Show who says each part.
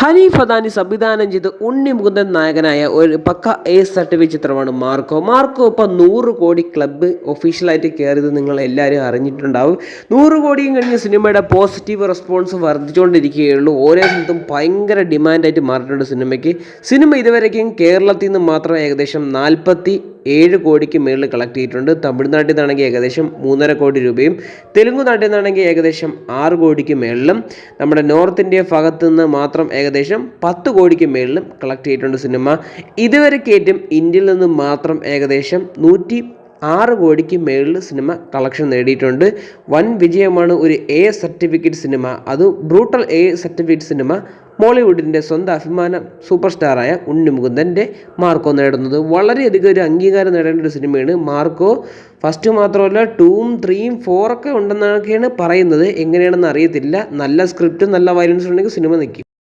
Speaker 1: ഹനീഫ് അദാനി സംവിധാനം ചെയ്ത് ഉണ്ണി മുകുന്ദൻ നായകനായ ഒരു പക്ക എ സർട്ടിഫിക്കറ്റ് ചിത്രമാണ് മാർക്കോ. മാർക്കോ ഇപ്പം നൂറ് കോടി ക്ലബ്ബ് ഒഫീഷ്യലായിട്ട് കയറിയത് നിങ്ങൾ എല്ലാവരും അറിഞ്ഞിട്ടുണ്ടാവും. നൂറ് കോടിയും കഴിഞ്ഞ് സിനിമയുടെ പോസിറ്റീവ് റെസ്പോൺസ് വർദ്ധിച്ചുകൊണ്ടിരിക്കുകയുള്ളൂ. ഓരോ സ്ഥലത്തും ഭയങ്കര ഡിമാൻഡായിട്ട് മാറിയിട്ടുണ്ട് സിനിമയ്ക്ക്. സിനിമ ഇതുവരേക്കും കേരളത്തിൽ നിന്ന് മാത്രം ഏകദേശം നാൽപ്പത്തി ഏഴ് കോടിക്ക് മേളിൽ കളക്ട് ചെയ്തിട്ടുണ്ട്. തമിഴ്നാട്ടിൽ നിന്നാണെങ്കിൽ ഏകദേശം മൂന്നര കോടി രൂപയും തെലുങ്ക് നാട്ടിൽ നിന്നാണെങ്കിൽ ഏകദേശം ആറ് കോടിക്ക് മേളിലും. നമ്മുടെ നോർത്ത് ഇന്ത്യ ഭാഗത്ത് നിന്ന് മാത്രം ഏകദേശം പത്ത് കോടിക്ക് മേളിലും കളക്ട് ചെയ്തിട്ടുണ്ട് സിനിമ ഇതുവരെ കയറ്റും ഇന്ത്യയിൽ നിന്ന് മാത്രം ഏകദേശം നൂറ്റി ആറ് കോടിക്ക് മേളിൽ സിനിമ കളക്ഷൻ നേടിയിട്ടുണ്ട്. വൻ വിജയമാണ് ഒരു എ സർട്ടിഫിക്കറ്റ് സിനിമ. അത് ബ്രൂട്ടൽ എ സർട്ടിഫിക്കറ്റ് സിനിമ. മോളിവുഡിന്റെ സ്വന്തം അഭിമാന സൂപ്പർ സ്റ്റാറായ ഉണ്ണി മുകുന്ദന്റെ മാർക്കോ നേടുന്നത്. വളരെയധികം ഒരു അംഗീകാരം നേടേണ്ട ഒരു സിനിമയാണ് മാർക്കോ. ഫസ്റ്റ് മാത്രമല്ല ടൂവും ത്രീയും ഫോറൊക്കെ ഉണ്ടെന്നൊക്കെയാണ് പറയുന്നത്. എങ്ങനെയാണെന്ന് അറിയത്തില്ല. നല്ല സ്ക്രിപ്റ്റും നല്ല വയലൻസ് ഉണ്ടെങ്കിൽ സിനിമ നിൽക്കും.